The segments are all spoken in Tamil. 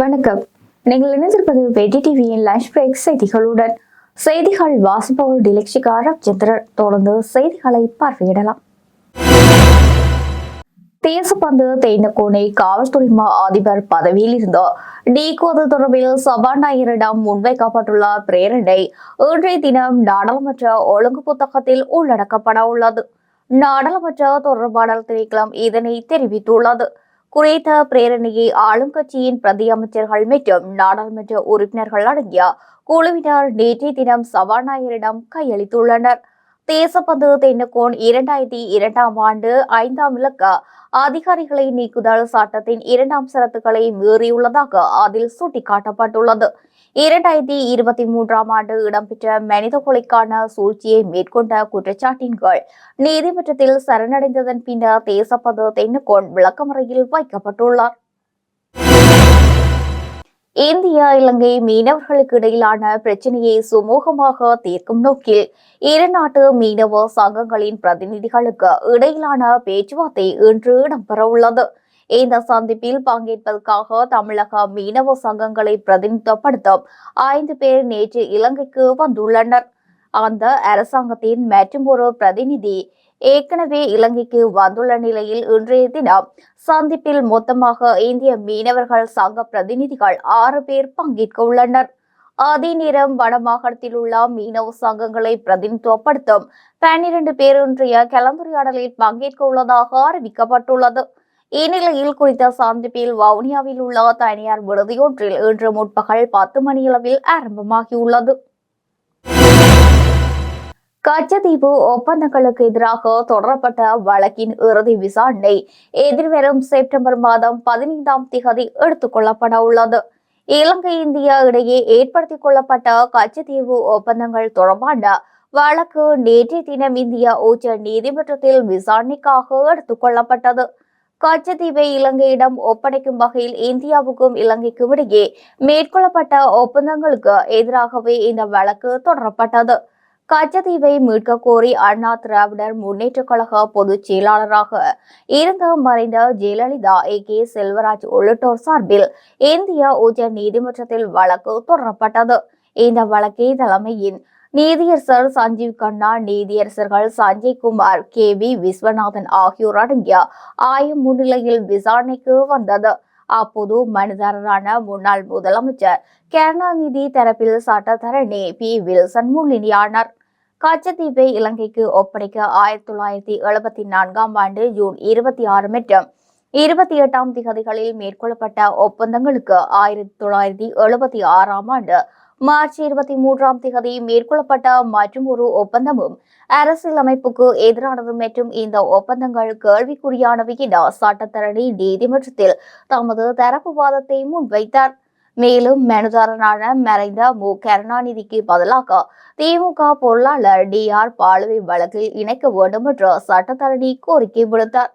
வணக்கம். நீங்கள் இணைந்திருப்பது வெடி டிவியின் லஞ்ச் பிரேக் செய்திகளுடன். செய்திகள் வாசிப்பவர் டிலக்ஷிகார சந்திரன் தொடர்ந்து செய்திகளை பார்வையிடலாம். தேசப்பந்து தேனக்கோனை காவல்துறை மா அதிபர் பதவியில் இருந்த நீக்குவது தொடர்பில் சபாநாயகரிடம் முன்வைக்கப்பட்டுள்ள பிரேரணை இன்றைய தினம் நாடாளுமன்ற ஒழுங்கு புத்தகத்தில் உள்ளடக்கப்பட உள்ளது. நாடாளுமன்ற தொடர்பாடல் திணைக்களம் இதனை தெரிவித்துள்ளது. குறித்த பிரேரணையை ஆளும் கட்சியின் பிரதி அமைச்சர்கள் மற்றும் நாடாளுமன்ற உறுப்பினர்கள் அடங்கிய குழுவினர் நேற்றைய தினம் சபாநாயகரிடம் கையளித்துள்ளனர். தேசப்பந்து தென்னக்கோன் இரண்டாயிரத்தி இரண்டாம் ஆண்டு ஐந்தாம் இலக்க அதிகாரிகளை நீக்குதல் சட்டத்தின் இரண்டாம் சரத்துக்களை மீறியுள்ளதாக அதில் சுட்டிக்காட்டப்பட்டுள்ளது. இரண்டாயிரத்தி இருபத்தி மூன்றாம் ஆண்டு இடம்பெற்ற மனித கொலைக்கான சூழ்ச்சியை மேற்கொண்ட குற்றச்சாட்டின் கீழ் நீதிமன்றத்தில் சரணடைந்ததன் பின்னர் தேசப்பது தென்னக்கோன் விளக்கமறையில் வைக்கப்பட்டுள்ளார். இந்தியா இலங்கை மீனவர்களுக்கு இடையிலான பிரச்சனையை சுமூகமாக தீர்க்கும் நோக்கில் இரு நாட்டு மீனவ சங்கங்களின் பிரதிநிதிகளுக்கு இடையிலான பேச்சுவார்த்தை இன்று இடம்பெறவுள்ளது இந்த சந்திப்பில் பங்கேற்பதற்காக தமிழக மீனவ சங்கங்களை பிரதிநிதித்துவப்படுத்தும் ஐந்து பேர் நேற்று இலங்கைக்கு வந்துள்ளனர். அந்த அரசாங்கத்தின் மற்றும் ஒரு பிரதிநிதி ஏற்கனவே இலங்கைக்கு வந்துள்ள நிலையில் இன்றைய தினம் சந்திப்பில் மொத்தமாக இந்திய மீனவர்கள் சங்க பிரதிநிதிகள் ஆறு பேர் பங்கேற்க உள்ளனர். அதே நேரம் வடமாகாணத்தில் உள்ள மீனவ சங்கங்களை பிரதிநிதித்துவப்படுத்தும் பன்னிரண்டு பேர் இன்றைய கலந்துரையாடலில் பங்கேற்க உள்ளதாக அறிவிக்கப்பட்டுள்ளது. இந்நிலையில் குறித்த சந்திப்பில் வவுனியாவில் உள்ள தனியார் விடுதியொன்றில் இன்று முற்பகல் பத்து மணியளவில் ஆரம்பமாகியுள்ளது. கச்சத்தீவு ஒப்பந்தங்களுக்கு எதிராக தொடரப்பட்ட வழக்கின் இறுதி விசாரணை எதிர்வரும் செப்டம்பர் மாதம் பதினைந்தாம் திகதி எடுத்துக் கொள்ளப்பட உள்ளது. இலங்கை இந்தியா இடையே ஏற்படுத்திக் கொள்ளப்பட்ட கச்சத்தீவு ஒப்பந்தங்கள் தொடர்பான வழக்கு நேற்றைய தினம் இந்தியா உச்ச நீதிமன்றத்தில் விசாரணைக்காக எடுத்துக் கொள்ளப்பட்டது. கச்சத்தீவை இலங்கையிடம் ஒப்படைக்கும் வகையில் இந்தியாவுக்கும் இலங்கைக்கும் இடையே மேற்கொள்ளப்பட்ட ஒப்பந்தங்களுக்கு எதிராகவே இந்த வழக்கு தொடரப்பட்டது. கச்சதீவை மீட்க கோரி அண்ணா திராவிடர் முன்னேற்ற கழக பொதுச் செயலாளராக இருந்த மறைந்த ஜெயலலிதா ஏ. கே. செல்வராஜ் உள்ளிட்டோர் சார்பில் இந்திய உச்ச நீதிமன்றத்தில் வழக்கு தொடரப்பட்டது. இந்த வழக்கை தலைமையின் நீதியரசர் சஞ்சீவ் கண்ணா நீதியரசர்கள் சஞ்சய் குமார் கே. வி. விஸ்வநாதன் ஆகியோர் அடங்கிய ஆயம் முன்னிலையில் விசாரணைக்கு வந்தது. அப்போது மனுதாரரான முன்னாள் முதலமைச்சர் கருணாநிதி தரப்பில் சட்டத்தரணி பி. வில்சன் முன்னிலையானார். கச்சத்தீவை இலங்கைக்கு ஒப்படைக்க ஆயிரத்தி தொள்ளாயிரத்தி எழுபத்தி நான்காம் ஆண்டு ஜூன் இருபத்தி ஆறு மற்றும் இருபத்தி எட்டாம் திகதிகளில் மேற்கொள்ளப்பட்ட ஒப்பந்தங்களுக்கு ஆயிரத்தி தொள்ளாயிரத்தி எழுபத்தி ஆறாம் ஆண்டு மார்ச் இருபத்தி மூன்றாம் திகதி மேற்கொள்ளப்பட்ட மற்றும் ஒரு ஒப்பந்தமும் அரசியலமைப்புக்கு எதிரானது மற்றும் இந்த ஒப்பந்தங்கள் கேள்விக்குறியானவை என சட்டத்தரணி நீதிமன்றத்தில் தமது தரப்பு வாதத்தை முன்வைத்தார். மேலும் மனுதாரனான மறைந்த மு. கருணாநிதிக்கு பதிலாக திமுக பொருளாளர் டி. ஆர். பாலுவை வழக்கில் இணைக்க வேண்டும் என்று சட்டத்தரணி கோரிக்கை விடுத்தார்.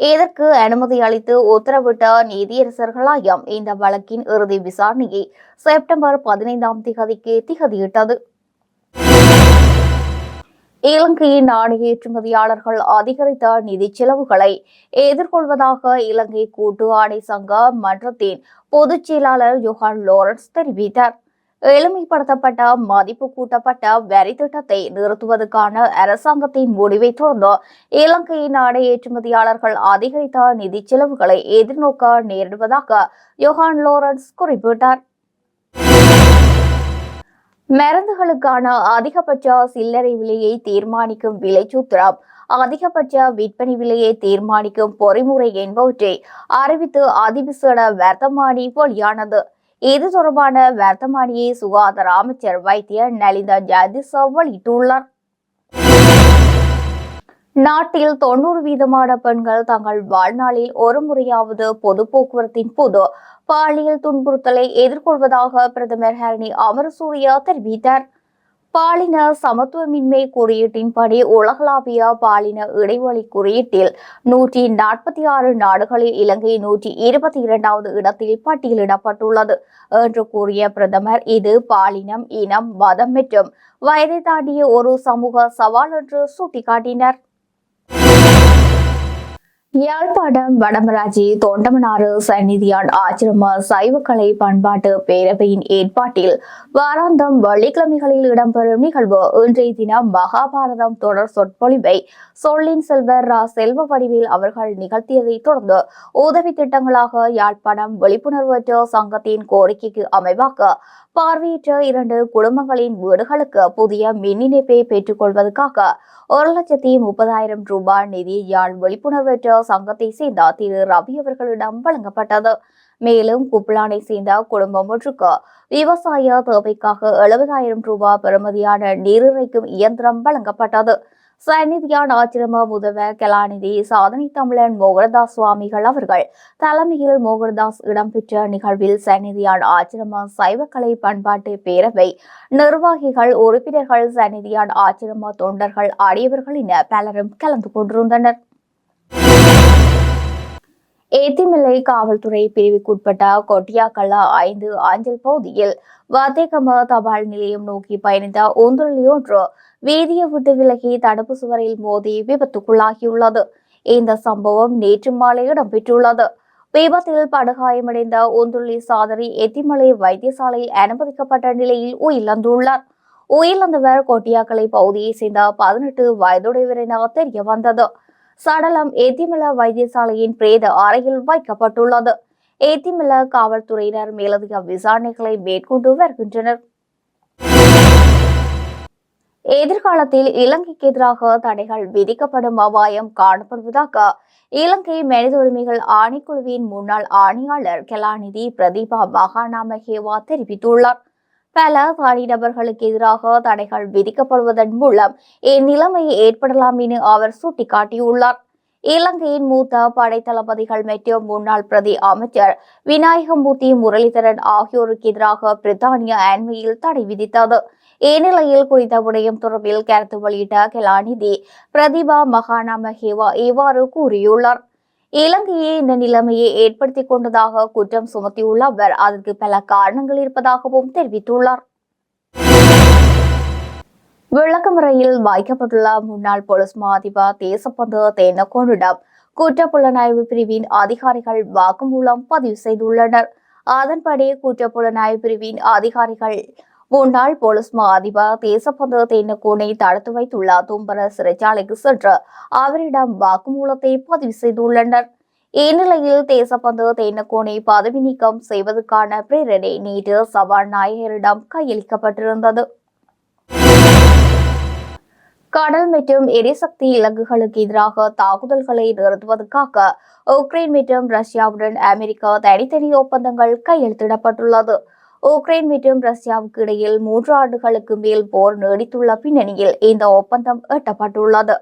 இதற்கு அனுமதி அளித்து உத்தரவிட்ட நீதியரசர்களாயம் இந்த வழக்கின் இறுதி விசாரணையை செப்டம்பர் பதினைந்தாம் திகதிக்கு திகதியிட்டது. இலங்கையின் நாணய ஏற்றுமதியாளர்கள் அதிகரித்த நிதி செலவுகளை எதிர்கொள்வதாக இலங்கை கூட்டு ஆணை சங்க மன்றத்தின் பொதுச் செயலாளர் யோகான் லோரன்ஸ் தெரிவித்தார். எளிமைப்படுத்தப்பட்ட மதிப்பு கூட்டப்பட்ட வரி திட்டத்தை நிறுத்துவதற்கான அரசாங்கத்தின் முடிவை தொடர்ந்து இலங்கையின் ஆடை ஏற்றுமதியாளர்கள் அதிகரித்த நிதி செலவுகளை எதிர்நோக்க நேரிடுவதாக யோகான் லோரன்ஸ் குறிப்பிட்டார். மருந்துகளுக்கான அதிகபட்ச சில்லறை விலையை தீர்மானிக்கும் விலைச்சூத்திரம் அதிகபட்ச விற்பனை விலையை தீர்மானிக்கும் பொறிமுறை என்பவற்றை அறிவித்து அதிபிசட வர்த்தமானி வெளியானது. இது தொடர்பான வர்த்தமானியை சுகாதார அமைச்சர் வைத்திய நலிந்த ஜாதிசா வெளியிட்டுள்ளார். நாட்டில் தொண்ணூறு வீதமான பெண்கள் தங்கள் வாழ்நாளில் ஒரு முறையாவது பொது போக்குவரத்தின் போது பாலியல் துன்புறுத்தலை எதிர்கொள்வதாக பிரதமர் ஹரணி அமரசூரியா தெரிவித்தார். பாலின சமத்துவமின்மை குறியீட்டின்படி உலகளாவிய பாலின இடைவெளி குறியீட்டில் நூற்றி நாற்பத்தி ஆறு நாடுகளில் இலங்கை நூற்றி இருபத்தி இரண்டாவது இடத்தில் பட்டியலிடப்பட்டுள்ளது என்று கூறிய பிரதமர் இது பாலினம் இனம் மதம் மற்றும் வயதை தாண்டிய ஒரு சமூக சவால் என்று சுட்டிக்காட்டினார். யாழ்ப்பாணம் வடமராட்சி தொண்டமனாறு சந்நிதியான் ஆச்சிரம சைவக்கலை பண்பாட்டு பேரவையின் ஏற்பாட்டில் வாராந்தம் வெள்ளிக்கிழமைகளில் இடம்பெறும் நிகழ்வு. இன்றைய தினம் மகாபாரதம் தொடர் சொற்பொழிவை சொல்லின் செல்வர் ரா. செல்வ வடிவில் அவர்கள் நிகழ்த்தியதைத் தொடர்ந்து உதவி திட்டங்களாக யாழ்ப்பாணம் விழிப்புணர்வற்ற சங்கத்தின் கோரிக்கைக்கு அமைவாக பார்வையற்ற இரண்டு குடும்பங்களின் வீடுகளுக்கு புதிய மின் இணைப்பை பெற்றுக் கொள்வதற்காக ஒரு லட்சத்தி முப்பதாயிரம் ரூபாய் நிதி யாழ் விழிப்புணர்வற்ற சங்கத்தை சேர்ந்த திரு. ரவி அவர்களிடம் வழங்கப்பட்டது. மேலும் குப்லானை சேர்ந்த குடும்பம் ஒன்றுக்கு விவசாய தேவைக்காக எழுபதாயிரம் ரூபாய் பெறுமதியான நீரிறைக்கும் இயந்திரம் வழங்கப்பட்டது. சந்நிதியான் ஆச்சிரம உதவ கலாநிதி சாதனை தமிழன் மோகனதாஸ் சுவாமிகள் அவர்கள். தலைமையில் மோகனதாஸ் இடம்பெற்ற நிகழ்வில் சந்நிதியான் ஆச்சிரம சைவக்கலை பண்பாட்டு பேரவை நிர்வாகிகள் உறுப்பினர்கள் சந்நிதியான் ஆச்சிரம தொண்டர்கள் ஆகியவர்கள் என பலரும் கலந்து கொண்டிருந்தனர். ஏத்திமலை காவல்துறை பிரிவுக்குட்பட்ட கொட்டியாக்கல்லா ஐந்து அஞ்சல் பகுதியில் வத்தேகம தபால் நிலையம் நோக்கி பயணித்த ஒன்று வீதியை விட்டு விலகி தடுப்பு சுவரில் மோதி விபத்துக்குள்ளாகியுள்ளது. இந்த சம்பவம் நேற்று மாலை இடம்பெற்றுள்ளது. விபத்தில் படுகாயமடைந்த ஒந்துள்ளி சாதரி எத்திமலை வைத்தியசாலையில் அனுமதிக்கப்பட்ட நிலையில் உயிரிழந்துள்ளார். உயிரிழந்தவர் கொட்டியாக்கலை பகுதியை சேர்ந்த பதினெட்டு வயதுடையவர் என தெரிய வந்தது சடலம் ஏத்திமல வைத்தியசாலையின் பிரேத அறையில் வைக்கப்பட்டுள்ளது. ஏத்திமல காவல்துறையினர் மேலதிக விசாரணைகளை மேற்கொண்டு வருகின்றனர். எதிர்காலத்தில் இலங்கைக்கு எதிராக தடைகள் விதிக்கப்படும் அபாயம் காணப்படுவதாக இலங்கை மனித உரிமைகள் ஆணைக்குழுவின் முன்னாள் ஆணையாளர் கலாநிதி பிரதீபா மகாநாமகேவா தெரிவித்துள்ளார். பல தனிநபர்களுக்கு எதிராக தடைகள் விதிக்கப்படுவதன் மூலம் இந்நிலைமை ஏற்படலாம் என அவர் சுட்டிக்காட்டியுள்ளார். இலங்கையின் மூத்த படைத்தளபதிகள் மற்றும் முன்னாள் பிரதி அமைச்சர் விநாயகமூர்த்தி முரளிதரன் ஆகியோருக்கு எதிராக பிரித்தானியா அண்மையில் தடை விதித்தது. இந்நிலையில் குறித்த விடயம் தொடர்பில் கருத்து வெளியிட்ட கலாநிதி பிரதிபா மகானா மஹேவா இவ்வாறு கூறியுள்ளார். இலங்கையே இந்த நிலைமையை ஏற்படுத்தி கொண்டதாக குற்றம் சுமத்தியுள்ள அவர் அதற்கு பல காரணங்கள் இருப்பதாகவும் தெரிவித்துள்ளார். விளக்கமுறையில் வைக்கப்பட்டுள்ள முன்னாள் போலீஸ் மாதிபா தேசப்பந்து தேனகோனிடம் குற்றப்புலனாய்வு பிரிவின் அதிகாரிகள் வாக்குமூலம் பதிவு செய்துள்ளனர். அதன்படி குற்றப்புலனாய்வு பிரிவின் அதிகாரிகள் முன்னாள் போலீஸ் மா அதிபர் தேசப்பந்து தடுத்து வைத்துள்ள தும்பர சிறைச்சாலைக்கு சென்று அவரிடம் வாக்குமூலத்தை பதிவு செய்துள்ளனர். இந்நிலையில் தேசபந்து தேனகோனை பதவி நீக்கம் செய்வதற்கான பிரேரணை நேற்று சபாநாயகரிடம் கையளிக்கப்பட்டிருந்தது. கடல் மற்றும் எரிசக்தி இலக்குகளுக்கு எதிராக தாக்குதல்களை நிறுத்துவதற்காக உக்ரைன் மற்றும் ரஷ்யாவுடன் அமெரிக்கா தனித்தனி ஒப்பந்தங்கள் கையெழுத்திடப்பட்டுள்ளது. உக்ரைன் மற்றும் ரஷ்யாவுக்கு இடையில் மூன்று ஆண்டுகளுக்கு மேல் போர் நீடித்துள்ள பின்னணியில் இந்த ஒப்பந்தம் எட்டப்பட்டுள்ளது.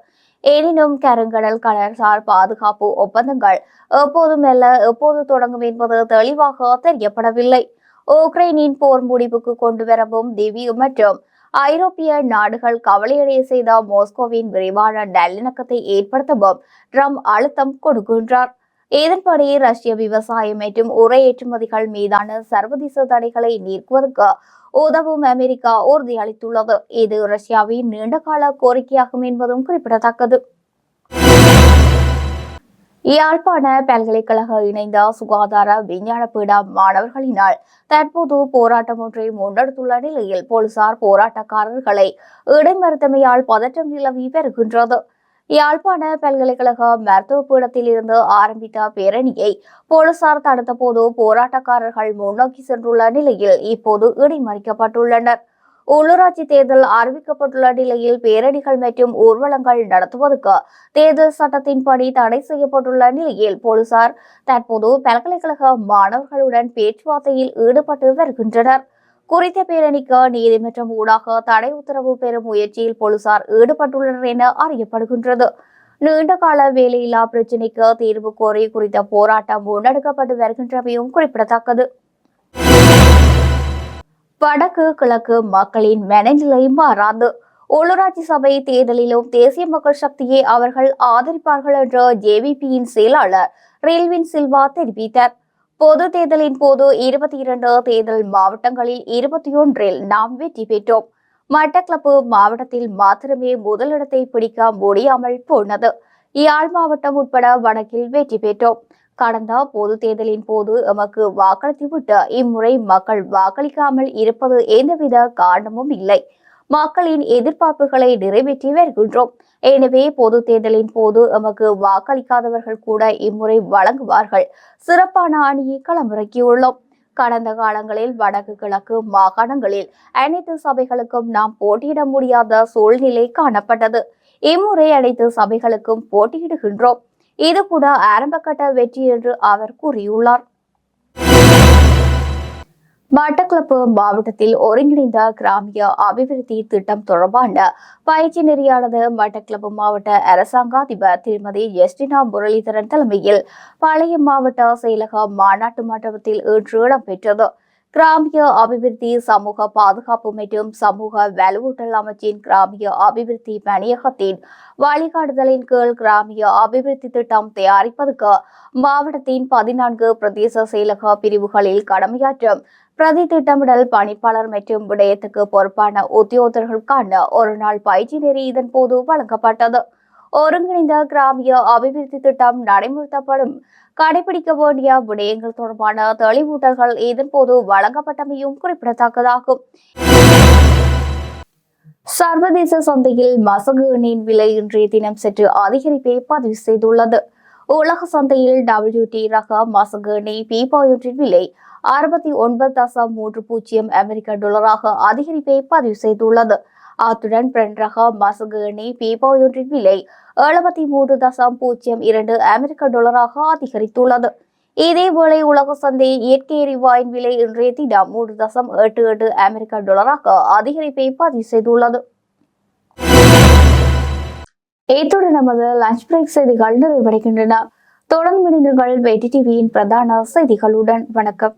எனினும் கருங்கடல் கடற்சார் பாதுகாப்பு ஒப்பந்தங்கள் எப்போது மெல்ல எப்போது தொடங்கும் என்பது தெளிவாக தெரியப்படவில்லை. உக்ரைனின் போர் முடிவுக்கு கொண்டு வரவும் திவி மற்றும் ஐரோப்பிய நாடுகள் கவலையடைய செய்த மாஸ்கோவின் விரைவான நல்லிணக்கத்தை ஏற்படுத்தவும் ட்ரம்ப் அழுத்தம் கொடுக்கின்றார். இதன்படி ரஷ்ய விவசாயம் மற்றும் உரை ஏற்றுமதிகள் மீதான சர்வதேச தடைகளை நீக்குவதற்கு உதவும் அமெரிக்கா உறுதியளித்துள்ளது. இது ரஷ்யாவின் நீண்டகால கோரிக்கையாகும் என்பதும் குறிப்பிடத்தக்கது. யாழ்ப்பாண பல்கலைக்கழக இணைந்த சுகாதார விஞ்ஞான பீட மாணவர்களினால் தற்போது போராட்டம் ஒன்றை முன்னெடுத்துள்ள நிலையில் போலீசார் போராட்டக்காரர்களை இடைமறுத்தமையால் பதற்றம் நிலவி வருகின்றது. யாழ்ப்பாண பல்கலைக்கழக மருத்துவ பீடத்தில் இருந்து ஆரம்பித்த பேரணியை போலீசார் தடுத்த போது போராட்டக்காரர்கள் முன்னோக்கி சென்றுள்ள நிலையில் இப்போது இடைமறிக்கப்பட்டுள்ளனர். உள்ளூராட்சி தேர்தல் அறிவிக்கப்பட்டுள்ள நிலையில் பேரணிகள் மற்றும் ஊர்வலங்கள் நடத்துவதற்கு தேர்தல் சட்டத்தின்படி தடை செய்யப்பட்டுள்ள நிலையில் போலீசார் தற்போது பல்கலைக்கழக மாணவர்களுடன் பேச்சுவார்த்தையில் ஈடுபட்டு வருகின்றனர். குறித்த பேரணிக்கு நீதிமன்றம் ஊடாக தடை உத்தரவு பெறும் முயற்சியில் போலீசார் ஈடுபட்டுள்ளனர் என அறியப்படுகின்றது. நீண்டகால வேலையில்லா பிரச்சினைக்கு தீர்வு கோரி குறித்த போராட்டம் முன்னெடுக்கப்பட்டு வருகின்றமையும் குறிப்பிடத்தக்கது. வடக்கு கிழக்கு மக்களின் மனநிலை மாறாது. உள்ளூராட்சி சபை தேர்தலிலும் தேசிய மக்கள் சக்தியை அவர்கள் ஆதரிப்பார்கள் என்ற ஜேவிபியின் செயலாளர் ரயில்வின் சில்வா தெரிவித்தார். பொது தேர்தலின் போது இருபத்தி இரண்டு தேர்தல் மாவட்டங்களில் இருபத்தி ஒன்றில் நாம் வெற்றி பெற்றோம். மட்டக்களப்பு மாவட்டத்தில் மாத்திரமே முதலிடத்தை பிடிக்க முடியாமல் போனது. யாழ் மாவட்டம் உட்பட வடக்கில் வெற்றி பெற்றோம். கடந்த பொது தேர்தலின் போது எமக்கு வாக்களித்துவிட்டு இம்முறை மக்கள் வாக்களிக்காமல் இருப்பது எந்தவித காரணமும் இல்லை. மக்களின் எதிர்பார்ப்புகளை நிறைவேற்றி வருகின்றோம். எனவே பொது தேர்தலின் போது எமக்கு வாக்களிக்காதவர்கள் கூட இம்முறை வழங்குவார்கள். சிறப்பான அணியை களமிறக்கியுள்ளோம். கடந்த காலங்களில் வடக்கு கிழக்கு மாகாணங்களில் அனைத்து சபைகளுக்கும் நாம் போட்டியிட முடியாத சூழ்நிலை காணப்பட்டது. இம்முறை அனைத்து சபைகளுக்கும் போட்டியிடுகின்றோம். இது கூட ஆரம்பகட்ட வெற்றி என்று அவர் கூறியுள்ளார். மட்டக்களப்பு மாவட்டத்தில் ஒருங்கிணைந்த கிராமிய அபிவிருத்தி திட்டம் தொடர்பான பயிற்சி நெறியானது மட்டக்களப்பு மாவட்ட அரசாங்காதிபர் திருமதி எஸ்டினா முரளிதரன் தலைமையில் பழைய மாவட்ட செயலக மாநாட்டு மண்டபத்தில் இன்று இடம்பெற்றது. கிராமிய அபிவிருத்தி சமூக பாதுகாப்பு மற்றும் சமூக வலுவூட்டல் அமைச்சின் கிராமிய அபிவிருத்தி பணியகத்தின் வழிகாட்டுதலின் கீழ் கிராமிய அபிவிருத்தி திட்டம் தயாரிப்பதற்கு மாவட்டத்தின் பதினான்கு பிரதேச செயலக பிரிவுகளில் கடமையாற்றும் பிரதி திட்டமிடல் பணிப்பாளர் மற்றும் விடயத்துக்கு பொறுப்பான உத்தியோகர்களுக்கான ஒரு நாள் பயிற்சி நெறி இதன் போது வழங்கப்பட்டது. ஒருங்கிணைந்த கிராமிய அபிவிருத்தி திட்டம் நடைமுறைப்படும் கடைபிடிக்க வேண்டிய விடயங்கள் தொடர்பான தெளிவூட்டல்கள் இதன் போது வழங்கப்பட்டமையும் குறிப்பிடத்தக்கதாகும். சர்வதேச சந்தையில் மசகு எண்ணெயின் விலை இன்றைய தினம் சற்று அதிகரிப்பை பதிவு செய்துள்ளது. உலக சந்தையில் டபிள்யூடி ரக மசகு நெய் பீப்பாயொன்றின் விலை அறுபத்தி ஒன்பது தசம் மூன்று பூஜ்ஜியம் அமெரிக்க டாலராக அதிகரிப்பை பதிவு செய்துள்ளது. அத்துடன் பிரெண்ட் ரக மசகு எண்ணெய் பீப்பாயொன்றின் விலை எழுபத்தி மூன்று தசம் பூஜ்ஜியம் இரண்டு அமெரிக்க டாலராக அதிகரித்துள்ளது. இதேவேளை உலக சந்தை இயற்கை எரிவாயின் விலை இன்றைய தினம் மூன்று தசம் எட்டு எட்டு அமெரிக்க டாலராக அதிகரிப்பை பதிவு செய்துள்ளது. இத்துடன் நமது லஞ்ச் பிரேக் செய்திகள் நிறைவடைகின்றன. தொடர்ந்து இணைந்தீர்கள் வெற்றி டிவியின் பிரதான செய்திகளுடன். வணக்கம்.